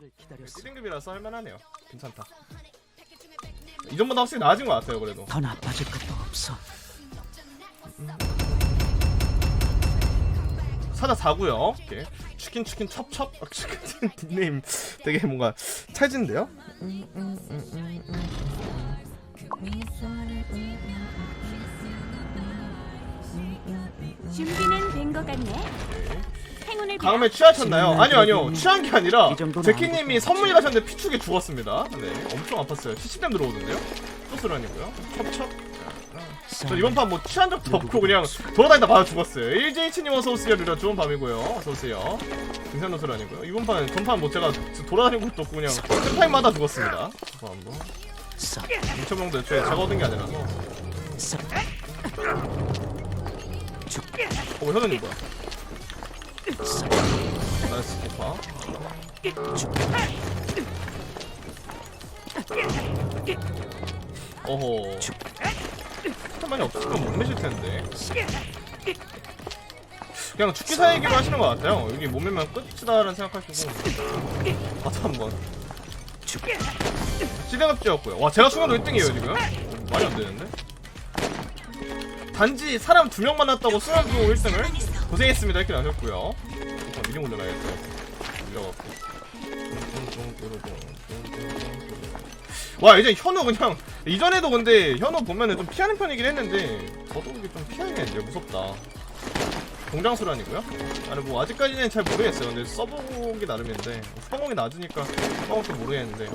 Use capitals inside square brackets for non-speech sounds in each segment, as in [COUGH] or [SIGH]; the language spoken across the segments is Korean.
너를 기다렸어. 1등급이라서 할만하네요. 괜찮다. 이전보다 확실히 나아진 것 같아요, 그래도. 더 나빠질 것도 없어. 사자 4고요. 오케이. 치킨 치킨 첩첩. 아, 치킨 닉네임 되게 뭔가 찰진데요? 준비는 된 것 같네. 행운을 빌어. 다음에 취하셨나요? 아니요 아니요 취한 게 아니라 제키님이 선물 가셨는데 피축에 죽었습니다. 네, 엄청 아팠어요. 70댐 들어오던데요? 소스란이고요. 첩첩. 저 이번 판 뭐 취한 적도 없고 그냥 돌아다니다 맞아 죽었어요. 일제이치님 어서 오세요. 르라 좋은 밤이고요. 어서 오세요. 등산 노술 아니고요. 이번 판 전판 뭐 제가 돌아다니는 것도 없고 그냥 템타임마다 죽었습니다. 저 한번. 썩, 인천명도 애초에 제가 얻은 게 아니라서. 썩. 어, 현우님 뭐야? 썩. 나이스 오빠. 어허. 잠깐만요 없으면 못 매실 텐데. 그냥 죽기 사이기로 하시는 것 같아요. 여기 못 매면 끝이다라는 생각하시고. 가서 한번. 시대갑지였고요. 와 제가 순간도 1등이에요 지금. 말이 안 되는데. 단지 사람 두 명 만났다고 순간도 1등을 고생했습니다 이렇게 나셨고요. 일단 미리 올려놔야겠다. 밀려갖고. 와 이제 현우 그냥 이전에도 근데 현우 보면은 좀 피하는 편이긴 했는데 저도 이게 좀 피하기가 무섭다. 공장수란이고요. 아니 뭐 아직까지는 잘 모르겠어요. 근데 써보기 나름인데 성공이 낮으니까 성공도 모르겠는데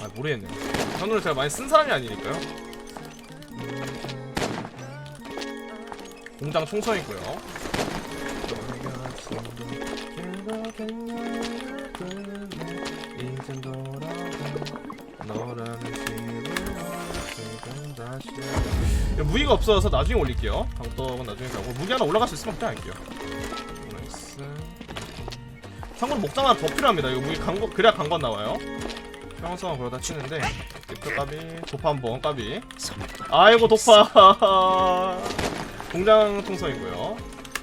아 모르겠네요. 현우를 제가 많이 쓴 사람이 아니니까요. 공장 총성이고요. 무기가 없어서 나중에 올릴게요. 방떡은 나중에 가고 무기 하나 올라갈 수 있으면 그냥 할게요. 참고로 목장 하나 더 필요합니다. 이거 무기 강거 그래야 강건 나와요. 평성은 그러다 치는데 리프 까비 도파 한번 까비. 썩. 아이고 도파 [LAUGHS] 공장 통성이고요.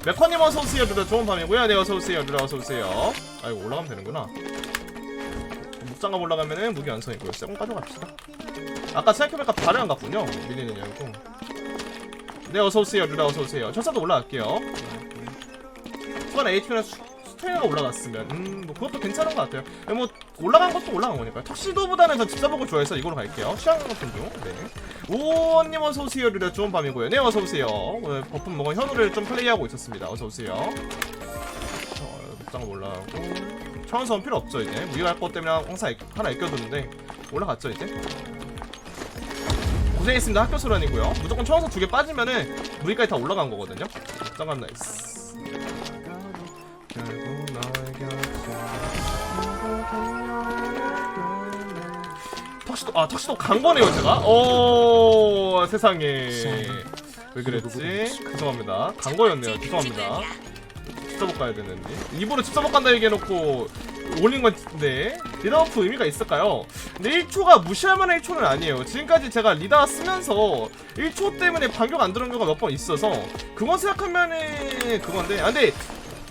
메커님 어서오세요 루라 좋은 밤이고요. 네 어서오세요 루라 어서오세요. 아이고 올라가면 되는구나. 묵장갑 올라가면은 무기 완성이고요. 쎄공 가져갑시다. 아까 생각해보니까 발을 안 갔군요. 밀리는 이유고. 네 어서오세요. 루라 어서오세요. 철사도 올라갈게요. 추가나 HP나 스테이가 올라갔으면 음뭐 그것도 괜찮은 것 같아요 뭐 올라간 것도 올라간 거니까요 턱시도보다는 전 집사복을 좋아해서 이걸로 갈게요 취향 같은 중 네. 오님 어서 오세요. 르려 좋은 밤이고요. 네 어서 오세요. 오늘 버프 먹은 현우를 좀 플레이하고 있었습니다. 어서 오세요. 어, 목장 올라가고 차원선 필요 없죠 이제 무기할 것 때문에 항상 애- 하나 아껴두는데 올라갔죠 이제. 고생했습니다. 학교 소란이고요. 무조건 차원선 두 개 빠지면은 무기까지 다 올라간 거거든요. 목장간 나이스. 턱시도 아 턱시도 간 거네요 제가? 오 세상에. 왜 그랬지? 죄송합니다. 간 거였네요. 죄송합니다. 집사복 가야 되는데. 입으로 집사복 간다 얘기해놓고 올린 건데 리더워프 의미가 있을까요? 근데 1초가 무시할 만한 1초는 아니에요. 지금까지 제가 리더 쓰면서 1초 때문에 반격 안 들어온 경우가 몇 번 있어서 그건 생각하면은 그건데. 아 근데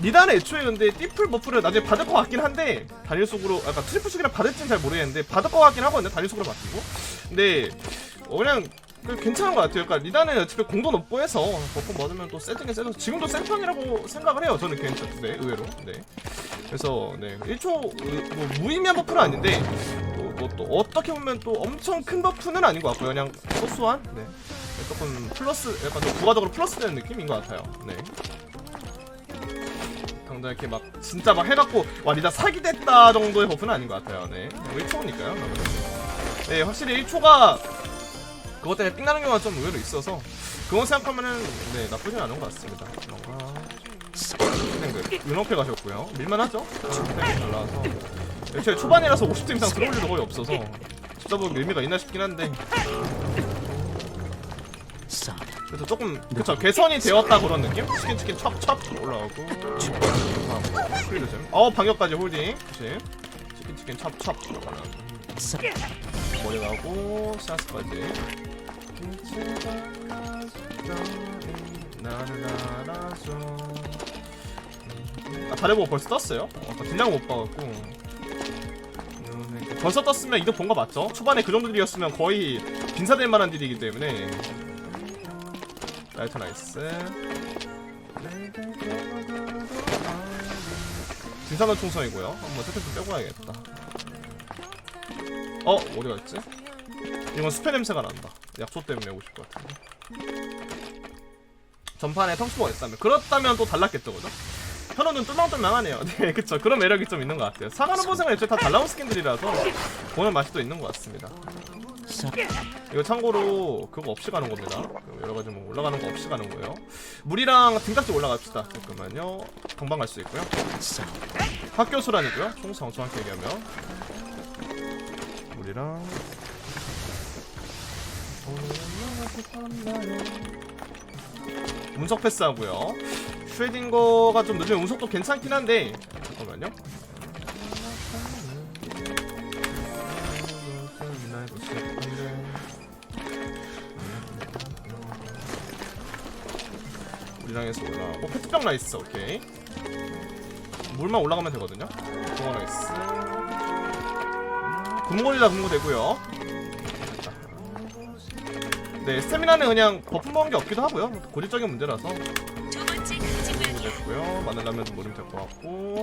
리다는 애초에 근데 띠플 버프를 나중에 받을 것 같긴 한데 단일 속으로 아까 트리플 속이라 받을지는 잘 모르겠는데 받을 것 같긴 하거든요 단일 속으로 바뀌고. 근데 어, 그냥 그 괜찮은 것 같아요. 그러니까 리다는 어차피 공도 높고 해서 버프 먹으면 또 세팅이 세서 지금도 센 편이라고 생각을 해요 저는 괜찮은데 의외로. 네. 그래서 네. 1초 뭐 무의미한 버프는 아닌데 뭐또 어떻게 보면 또 엄청 큰 버프는 아닌 것 같고요. 그냥 소소한? 네. 조금 플러스 약간 좀 부가적으로 플러스 되는 느낌인 것 같아요. 네 당장 이렇게 막 진짜 막 해갖고 와 리다 사기됐다 정도의 버프는 아닌 것 같아요. 네, 1초니까요. 네, 확실히 1초가 그것 때문에 삥나는 경우가 좀 의외로 있어서 그건 생각하면은 네 나쁘진 않은 것 같습니다. 뭔가 그 은어패 가셨고요. 밀만하죠? 네, 올라와서 애초에 초반이라서 50점 이상 들어올 일도 거의 없어서 집사보기 의미가 있나 싶긴 한데 썩. 그래서 조금 그쵸 개선이 되었다 그런 느낌? 치킨 치킨 첩첩 올라오고 프리드 좀. 어 방역까지 홀딩 조심 치킨 치킨 올라가는 썩. 머리 가고 샤스까지 아 다리보고 벌써 떴어요? 어, 아까 딜량 못 봐갖고 벌써 떴으면 이득 본 거 맞죠? 초반에 그 정도 딜이었으면 거의 빈사될 만한 딜이기 때문에 라이터 나이스. 빈사는 총성이고요. 한번 세트 좀 빼고 가야겠다. 어? 어디 갔지? 이건 수페 냄새가 난다. 약초 때문에 오실 것 같은데. 전판에 텅스포가 있다면. 그렇다면 또 달랐겠죠 그죠? 현우는 뚫망뚫망하네요. [LAUGHS] 네 그쵸. 그런 매력이 좀 있는 것 같아요. 사가는 보생은 애초에 다잘 나온 스킨들이라서 보는 맛이 또 있는 것 같습니다 서 이거 참고로 그거 없이 가는 겁니다. 그 여러 가지 뭐 올라가는 거 없이 가는 거예요. 물이랑 등딱지 올라갑시다. 잠깐만요. 금방 갈 수 있고요. 서 학교 수란이고요. 총성 정확히 얘기하면. 물이랑. 운석 패스하고요. 슈레딩거가 좀 늦으면 운석도 괜찮긴 한데. 잠깐만요 해서 올라가고. 페트병 나이스 오케이. 물만 올라가면 되거든요. 그거 나이스. 금골이라 금고 되고요. 네 스태미나는 그냥 버프 먹은 게 없기도 하고요. 고질적인 문제라서. 됐고요. 마늘라면도 모르면 될 것 같고.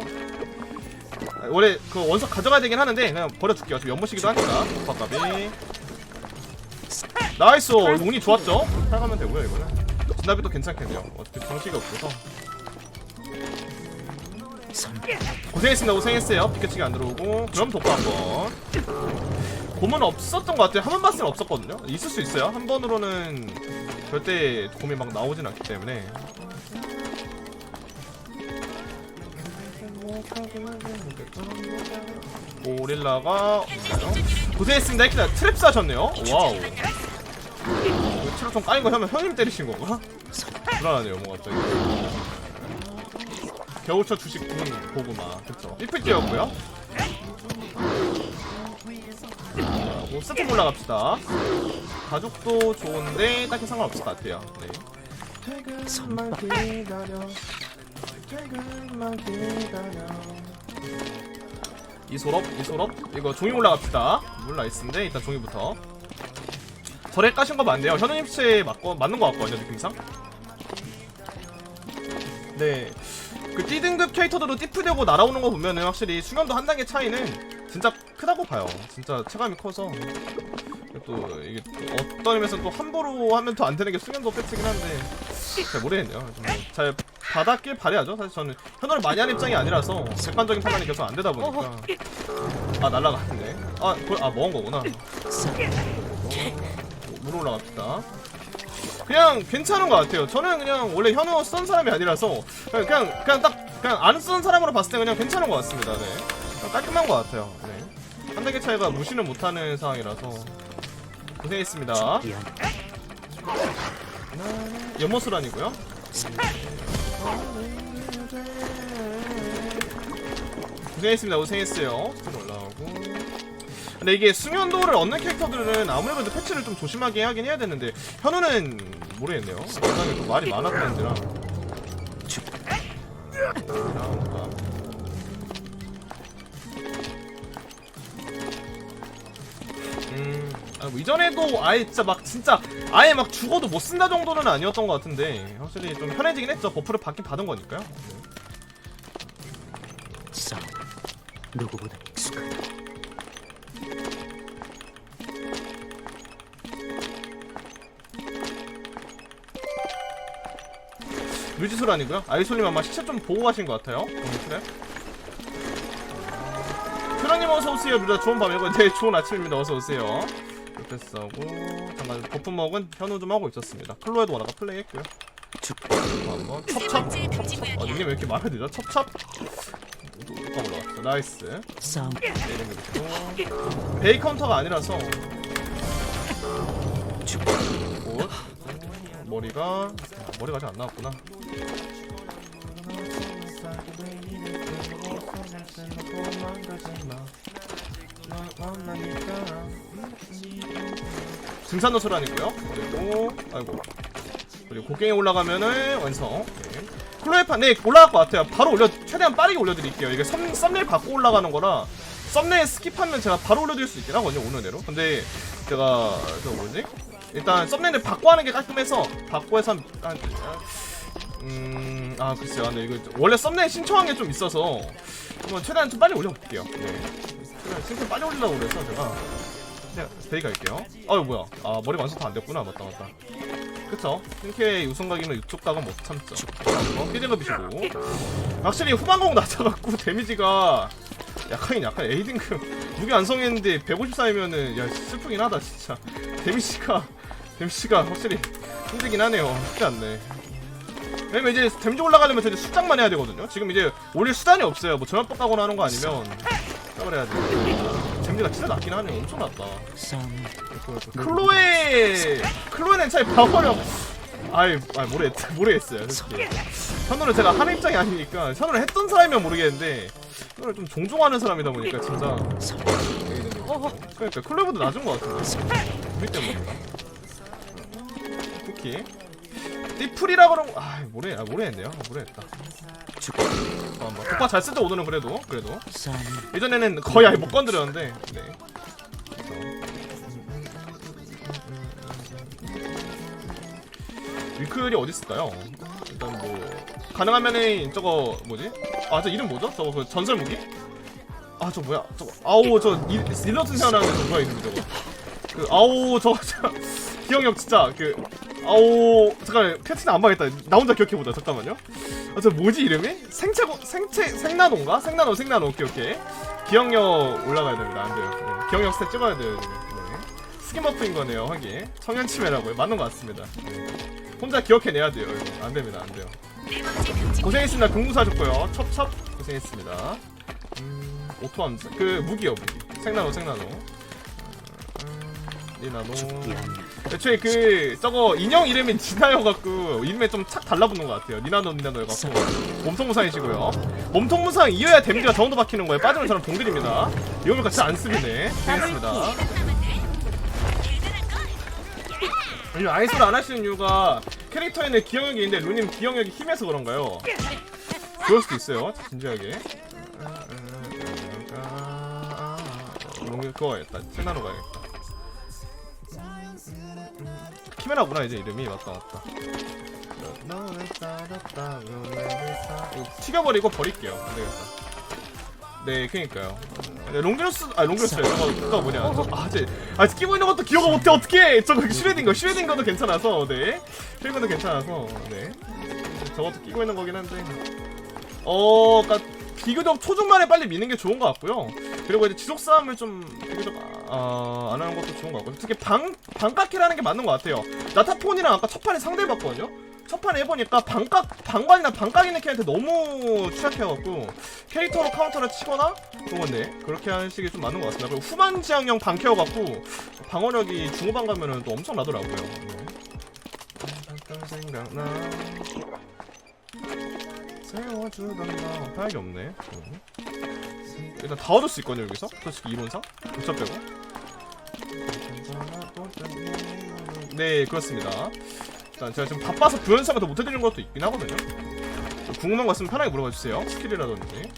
아, 원래 그 원석 가져가야 되긴 하는데 그냥 버려줄게요. 지금 연못이기도 하니까. 버값이. 나이스! 운이 좋았죠? 살가면 되고요 이거는 진압이도 괜찮겠네요. 어차피 정식이 없어서. 선 고생했습니다. 고생했어요. 비켜치기 안 들어오고. 그럼 독고 한번. 곰은 없었던 것 같아요. 한 번 봤으면 없었거든요. 있을 수 있어요. 한 번으로는 절대 곰이 막 나오진 않기 때문에. 오릴라가? 고생했습니다. 이렇게 트랩 사셨네요. 와우 트랩 좀 까인 거 하면 형님 때리신 건가? 불안하네요 뭔가 갑자기. 겨울철 주식 부분 고구마. 그쵸? 이플티였고요. 뭐 세트 올라갑시다. 가족도 좋은데 딱히 상관없을 것 같아요. 네. 선박 이소럽 이소럽? 이거 종이 올라갑시다. 물 나이스인데. 일단 종이부터 절에 까신 거 맞네요. 현우님 씨 맞고 맞는 거 같거든요 느낌상? 네그 D등급 캐릭터들로 띠프되고 날아오는 거 보면은 확실히 수면도 한 단계 차이는 진짜 크다고 봐요. 진짜 체감이 커서. 또 이게 또 어떤 의미에서는 또 함부로 하면 더 안 되는 게 수면도 패치긴 한데. 잘 모르겠네요. 좀뭐잘 받았길 바래야죠. 사실 저는 현우를 많이 하는 입장이 아니라서 객관적인 판단이 계속 안 되다 보니까. 아 날라갔네. 아, 그걸, 아 먹은 거구나 서물 올라갑시다. 그냥 괜찮은 것 같아요. 저는 그냥 원래 현우 쓴 사람이 아니라서 그냥 그냥, 그냥 딱 그냥 안 쓴 사람으로 봤을 때 그냥 괜찮은 것 같습니다. 네. 깔끔한 것 같아요. 네. 한 단계 차이가 무시는 못하는 상황이라서 고생했습니다. 위안 연못수란이고요. 고생했습니다. 고생했어요 근데 이게 수면도를 얻는 캐릭터들은 아무래도 패치를 좀 조심하게 하긴 해야 되는데 현우는 모르겠네요. 워낙에 좀 말이 많았던 데라 뭔가 음, 아, 뭐 이전에도 아예 진짜 막 진짜 아예 막 죽어도 못 쓴다 정도는 아니었던 것 같은데 확실히 좀 편해지긴 했죠. 버프를 받긴 받은 거니까요. 네. 서 누구보다 뮤지솔 아니고요? 아이솔님 아마 시체 좀 보고 가신 것 같아요. 그래 트랑님 어서오세요. 루다 좋은 밤이고 네 좋은 아침입니다. 어서오세요. 이렇게 싸고 잠깐 버프 먹은 현우 좀 하고 있었습니다. 클로에도 워낙 플레이 했고요. 한번 첩첩. 첩첩 어 닉네임 왜 이렇게 말을 느려 첩첩. 누가 올라왔어 나이스. 싸움 내리는 거 있고. 베이 카운터가 아니라서 머리가 머리가 아직 안 나왔구나. 등산로 소란이고요. 그리고 아이고. 그리고 곡괭이 올라가면은 완성. 네. 클로에판 네 올라갈 것 같아요. 바로 올려 최대한 빠르게 올려드릴게요. 이게 썸, 썸네일 받고 올라가는 거라 썸네일 스킵하면 제가 바로 올려드릴 수 있긴 하거든요 오늘 내로. 근데 제가 저 뭐지 일단 썸네일을 바꿔 하는 게 깔끔해서 바꿔 해서 한, 한 음, 아, 글쎄요. 근데 이거 원래 썸네일 신청한 게 좀 있어서 한번 최대한 좀 빨리 올려볼게요. 네. 최대한 빨리 올리려고 그래서 제가 그냥 데이가 할게요. 아유, 뭐야. 아, 머리 완성 다안 됐구나. 맞다, 맞다. 그쵸? 신캐의 우승 각이면 이쪽 각은 못 참죠. 어, 피딩급이시고. 확실히 후반공 낮아갖고 [LAUGHS] 데미지가 약하긴 약한 에이딩크 무기 완성했는데 154이면은 야 슬프긴 하다 진짜 데미지가 데미지가 확실히 힘들긴 하네요 쉽지 않네 왜냐면 이제 데미지 올라가려면 저희 수장만 해야 되거든요. 지금 이제 올릴 수단이 없어요. 뭐 전압법 가거나 하는 거 아니면 수장을 해야 돼. 데미지가 진짜 낮긴 하네요. 엄청 낮다. 클로에 클로에는 차이 방어력 아이 아 모르겠 모르겠어요. 솔직히 현우를 제가 하는 입장이 아니니까 현우를 했던 사람이면 모르겠는데 현우를 좀 종종 하는 사람이다 보니까 진짜 그러니까 클로에보다 낮은 것 같은데 우리 때문인가? 쿠키 띠풀이라 그런 거, 아, 모르, 아, 모르겠네요. 아. 죽고 아, 뭐, 독파 잘 쓰죠, 오늘은 그래도. 그래도. 예전에는 거의 아예 못 건드렸는데, 네. 위클이 어디 있을까요? 일단 뭐, 가능하면은 저거, 뭐지? 아, 저 이름 뭐죠? 저거 그 전설 무기? 아, 저 뭐야? 저거, 아우, 저, 일- 일러튼 생각나는 저 뭐야, 이름이 저거. 그, 아우, 저, 저, 기억력 진짜, 그, 아오 잠깐 캐치는 안 봐야겠다. 나 혼자 기억해보자 잠깐만요. 아저 뭐지 이름이? 생체 생나노인가? 생나노 생나노. 오케이 오케이. 기억력 올라가야 됩니다. 안 돼요. 네. 기억력 스탯 찍어야 돼요 네. 스킨버프인 거네요 하긴. 청년치매라고요? 맞는 것 같습니다. 네. 혼자 기억해내야 돼요. 이거 안 됩니다 안 돼요. 네 고생했습니다. 공부사셨고요. 첩첩. 고생했습니다. 음, 오토함수 그 무기요 무기. 생나노 생나노. 음, 리나노. 아니 애초에 그 저거 인형 이름이 진아여갖고 이름에 좀 착 달라붙는 것 같아요 니나노 니나노 해갖고 몸통 무상이시고요 몸통 무상 이어야 데미지가 정도 박히는 거예요 빠지면 저는 동들입니다 이거면 같이 안 쓰기네 알겠습니다 이 아이소를 안 하시는 이유가 캐릭터에는 기억력이 있는데 루님 기억력이 힘해서 그런가요? 그럴 수도 있어요 진지하게 뭔가 그거 가야겠다 세나로 가야겠다 키메라구나 이제 이름이. 맞다 맞다. 튀겨버리고 버릴게요. 안되겠다. 네 그니까요. 네, 롱기로스 아 롱기로스 저거 그거 뭐냐. 저, 아 이제 아 끼고 있는 것도 기억 못해. 어떻게 저거 슈레딩거 슈레딩거도 괜찮아서 네. 슈레딩거도 괜찮아서 네. 저것도 끼고 있는 거긴 한데. 어 그니까 비교적 초중반에 빨리 미는 게 좋은 것 같고요. 그리고 이제 지속 싸움을 좀 비교적 아, 안 하는 것도 좋은 것 같고 특히 방 방깎기를 하는 게 맞는 것 같아요. 나타폰이랑 아까 첫 판에 상대 봤거든요. 첫 판에 해보니까 방각 방관이나 방각 있는 캐릭터 너무 취약해갖고 캐릭터로 카운터를 치거나 그런 건데 그렇게 하는 식이 좀 맞는 것 같습니다. 그리고 후반 지향형 방캐여갖고 방어력이 중후반 가면은 또 엄청 나더라고요. 네. 생각나 세워주던 나 다행이 없네. 음. 일단 다 얻을 수 있거든요 여기서? 솔직히 이론상 교차 빼고. 네 그렇습니다. 일단 제가 지금 바빠서 부연상을 못해드리는 것도 있긴 하거든요. 궁금한 거 있으면 편하게 물어봐 주세요. 스킬이라든지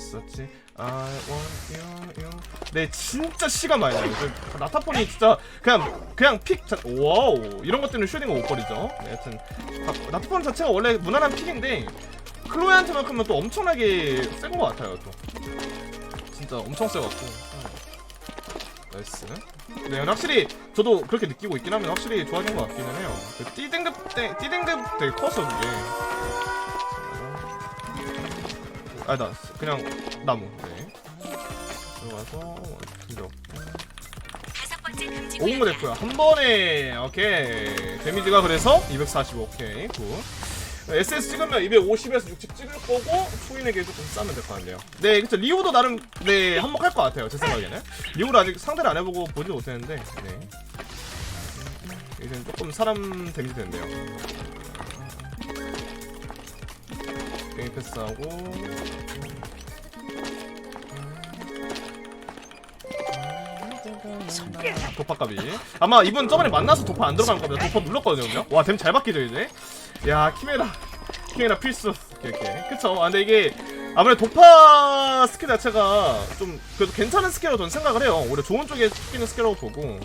했었지. I want you, you. 네 진짜 시간 많이 나요. 그 나타폰이 진짜 그냥 그냥 픽 자, 와우. 이런 것 때문에 슈딩을 못 버리죠. 네, 하여튼 바- 나타폰 자체가 원래 무난한 픽인데 클로이한테만큼은 또 엄청나게 센 것 같아요 또. 진짜 엄청 세갖고. 나이스. 네 확실히 저도 그렇게 느끼고 있긴 하면 확실히 좋아진 것 같기는 해요. 그 D등급 때 D등급 되게 컸어 그게 아니다 그냥 나무. 네. 들어가서 근데 다섯 번째 금지 5분거 됐고요. 한 번에 오케이. 데미지가 그래서 245 오케이. 굿. SS 찍으면 250에서 60 찍을 거고 초인에게 조금 싸면 될 것 같네요. 네 그쵸. 리오도 나름 네 한몫할 것 같아요 제 생각에는. 리오를 아직 상대를 안 해보고 보지 못했는데 네. 이제는 조금 사람 데미지 된대요 게임 패스하고. 도파값이. 아마 이분 저번에 만나서 도파 안 들어간 겁니다 도파 눌렀거든요 와댐 잘 바뀌죠 이제? 야 키메라. 키메라 필수. 이렇게 그쵸? 아 근데 이게 아무래도 도파 스킬 자체가 좀 그래도 괜찮은 스킬로 저는 생각을 해요. 오히려 좋은 쪽에 스키는 스킬이라고 보고. 뭐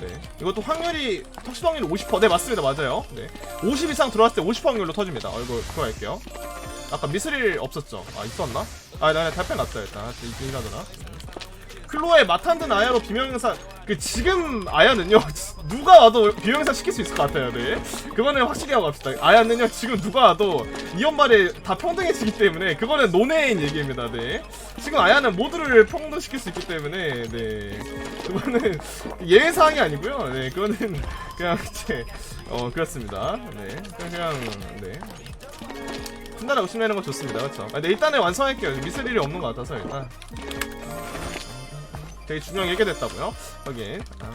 네 이것도 확률이 턱시 확률이 50%네 맞습니다 맞아요 네 50 이상 들어왔을 때 50% 확률로 터집니다 어 이거 그거 할게요 아까 미스릴 없었죠 아 있었나? 아 나는 달팽 났다 일단 이긴 하더라 클로의 마탄든 아야로 비명행사 그 지금 아야는요 [LAUGHS] 누가 와도 비명행사 시킬 수 있을 것 같아요 네. 그거는 확실히 하고 갑시다. 아야는요 지금 누가 와도 이 연말에 다 평등해지기 때문에 그거는 논외인 얘기입니다 네. 지금 아야는 모두를 평등시킬 수 있기 때문에 네. 그거는 [LAUGHS] 예외사항이 아니고요 네. 그거는 [LAUGHS] 그냥 이제 어 그렇습니다. 네. 그냥 네. 50 내는 건 좋습니다. 그렇죠? 아, 네 일단은 완성할게요. 미스 일이 없는 것 같아서 일단 되게 중요한 얘기가 됐다고요? 확인. 아,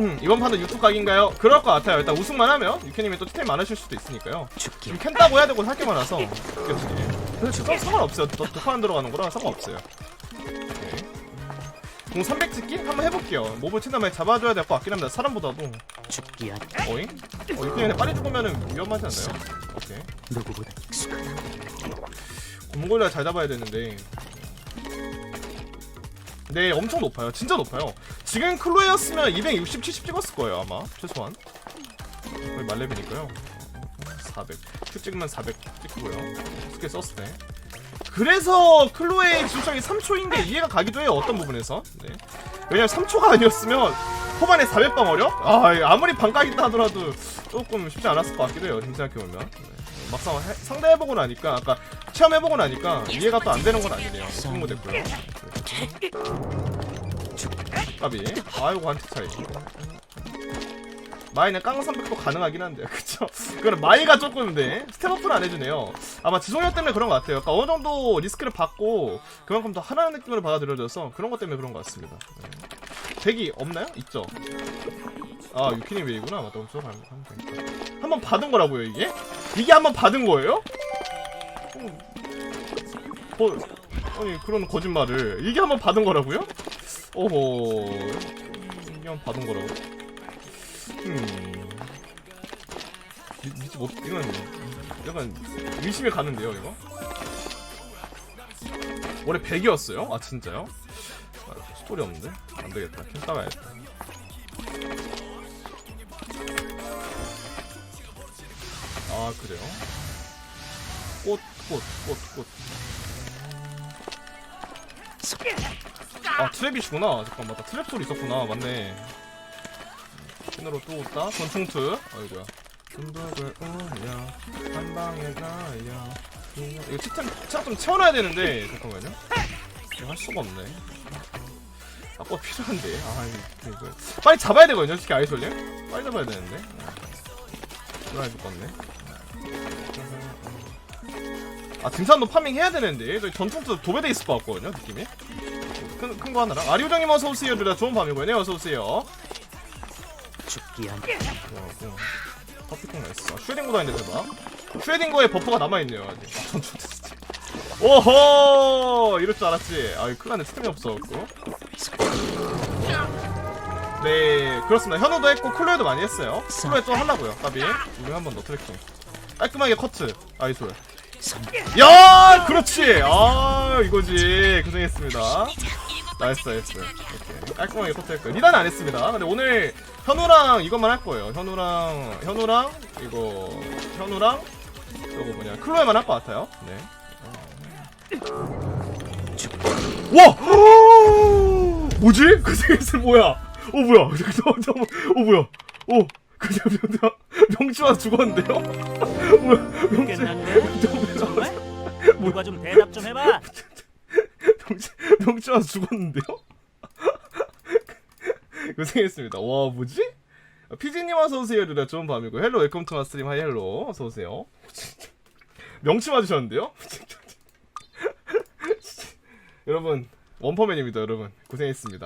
음, 이번 판도 유튜브 각인가요? 그럴 것 같아요. 일단 우승만 하면 유캐님이 또 티템 많으실 수도 있으니까요. 죽기 지금 캔다고 해야 되고 할게 많아서 그래서 상- 상관없어요. 도, 도판 들어가는 거랑 상관없어요. 공 300 찍기? 한번 해볼게요. 몹을 친다면 잡아줘야 될 것 같긴 합니다. 사람보다도. 죽기 아니 어잉? 어, 유캐님 빨리 죽으면 위험하지 않나요? 오케이. 누구보다 익숙하다 곰골라 잘 잡아야 되는데. 네 엄청 높아요. 진짜 높아요. 지금 클로에였으면 260, 70 찍었을 거예요 아마. 최소한. 거의 말레비니까요. 400 큐 찍으면 400 찍고요. 스킬 썼을 때. 그래서 클로에의 지속력이 3초인 게 이해가 가기도 해요 어떤 부분에서. 네. 왜냐면 3초가 아니었으면 후반에 400방 어려? 아 아무리 반각이다 하더라도 조금 쉽지 않았을 것 같기도 해요 지금 생각해보면. 네. 막상 해- 상대해보고 나니까 아까 체험해보고 나니까 이해가 또 안 되는 건 아니네요. 승모 됐고요. 까비. 아이고 한틱 차이. 마이는 깡 300도 가능하긴 한데요 [LAUGHS] 그쵸? 그거는 마이가 조금 네 스텝업을 안 해주네요. 아마 지속력 때문에 그런 것 같아요. 그러니까 어느 정도 리스크를 받고 그만큼 더 하나는 느낌으로 받아들여져서 그런 것 때문에 그런 것 같습니다. 네. 대기 없나요? 있죠. 아 유키님 웨이구나. 맞다 저거 하면 되니까. 한번 받은 거라고요 이게? 이게 한번 받은 거예요? 어, 뭐, 아니 그런 거짓말을 이게 한번 받은 거라고요? 오호 이게 한번 받은 거라고? 음 미- 못 이건 약간 의심이 가는데요 이거? 원래 100이었어요? 아 진짜요? 아, 스토리 없는데? 안 되겠다 캔 따가야겠다 아 그래요? 꽃, 꽃, 꽃, 꽃. 아 트랩이시구나. 잠깐 맞다. 트랩 소리 있었구나. 맞네. 핀으로 또 온다. 전충트. 아이고야. 순덕을 울려 한 방에 가야. 이거 치템 체력 좀 채워놔야 되는데 잠깐만요. 이거 할 수가 없네. 아까 필요한데. 아 이거, 빨리 잡아야 되거든요. 솔직히 아이솔님. 빨리 잡아야 되는데. 불안해 죽겠네. 아 등산도 파밍 해야 되는데. 저희 전투도 도배돼 있을 것 같거든요 느낌이. 큰 큰 거 하나랑. 아리우장님 어서 오세요 누나 좋은 밤이고요 네 어서 오세요. 죽기 아니 어, 어. 퍼피콘 나이스 아, 슈레딩고도 아닌데 대박. 슈레딩고에 버퍼가 남아있네요 아직. 아, 오호! 이럴 줄 알았지. 아 큰일 났네. 스템이 없어갖고. 네 그렇습니다. 현우도 했고 클로에도 많이 했어요. 클로에 또 하려고요 까비. 우리 한번 더 트래킹. 깔끔하게 커트. 아이솔. 선 야 그렇지 아 이거지 고생했습니다 나이스 나이스 오케이 깔끔하게 커트했고요 리단 안 했습니다 근데 오늘 현우랑 이것만 할 거예요 현우랑 현우랑 이거 현우랑 이거 뭐냐 클로에만 할 것 같아요 네 와! [GASPS] 뭐지? 그 생에서 뭐야? 어 뭐야? [LAUGHS] 잠깐만 어 뭐야? 어 그냥 명치 와서 죽었는데요? [LAUGHS] 뭐야 명치 끝났네? [LAUGHS] 정말? [LAUGHS] 누가 좀 대답 좀 해봐. [LAUGHS] 와서 죽었는데요? [LAUGHS] 고생했습니다. 와 뭐지? 피지님 어서 오세요. 루라 좋은 밤이고 헬로 웰컴 투 마 스트림 하이 헬로 어서 오세요. 명치 맞으셨는데요? 여러분 원퍼맨입니다. 여러분 고생했습니다.